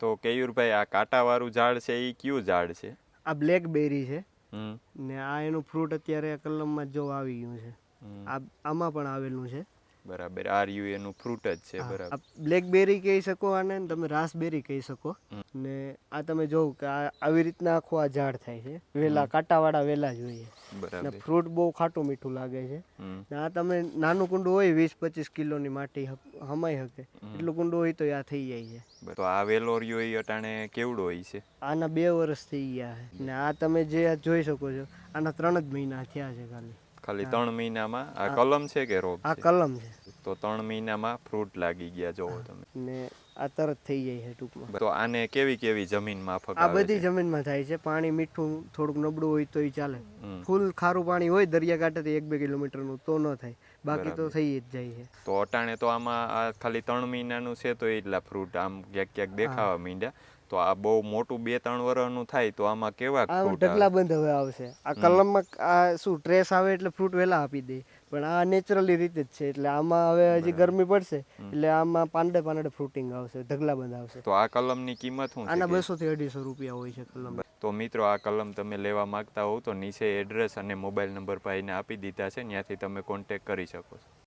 તો કેયુરભાઈ આ કાંટાવાળું ઝાડ છે એ કયું ઝાડ છે? આ બ્લેકબેરી છે. ને આ એનું ફ્રૂટ અત્યારે કલમમાં જો આવી ગયું છે. આ આમાં પણ આવેલું છે. બરાબર. આર યુ એનું ફ્રૂટ જ છે બરાબર. બ્લેકબેરી કહી શકો આને તમે રાસબેરી કહી શકો. ને આ તમે જોવો કે આવી રીતના આખો આ ઝાડ થાય છે. વેલા કાંટાવાળા વેલા જોઈએ. બરાબર. ફ્રૂટ બહુ ખાટું મીઠું લાગે છે. આ તમે નાનું કુંડું હોય વીસ પચીસ કિલોની માટી હમાઈ શકે એટલું કુંડું હોય તો આ થઈ જાય છે. તો આ વેલોરિયો એ અટાણે કેવડો હોય છે? આના બે વર્ષ થઈ ગયા છે. ને આ તમે જે જોઈ શકો છો આના ત્રણ જ મહિના થયા છે ખાલી. ખાલી ત્રણ મહિનામાં આ કલમ છે કે રોપ આ કલમ છે. તો ત્રણ મહિનામાં ફ્રૂટ લાગી ગયા જોવો તમે. ને આ તરત થઈ જાય છે ટૂંકમાં. તો આને કેવી કેવી જમીન માફક આ બધી જમીનમાં થાય છે. પાણી મીઠું થોડુંક નબળું હોય તો ચાલે. ફૂલ ખારું પાણી હોય દરિયાકાંઠેથી એક બે કિલોમીટરનું તો ન થાય. બાકી તો થઈ જ જાય છે. તો અટાણે તો આમાં આ ખાલી ત્રણ મહિનાનું છે તો એટલા ફ્રૂટ આમ ક્યાંક ક્યાંક દેખાવા માંડ્યા. તો આ બહુ મોટું બે ત્રણ વર્ષનું થાય તો આમાં કેવા ફ્રૂટ ઢગલા બંધ હવે આવશે. આ કલમમાં આ શું ટ્રેસ આવે એટલે ફ્રૂટ વહેલા આપી દે. પણ આ નેચરલી રીતે જ છે. એટલે આમાં હવે હજી ગરમી પડશે. એટલે આમાં પાંડે પાંડે ફ્રૂટિંગ આવશે. ઢગલા બંધ આવશે. તો આ કલમની કિંમત શું આના બસો થી અઢીસો રૂપિયા હોય છે કલમ. તો મિત્રો આ કલમ તમે લેવા માંગતા હોવ તો નીચે એડ્રેસ અને મોબાઈલ નંબર ભાઈને આપી દીધા છે ત્યાંથી તમે કોન્ટેક કરી શકો છો.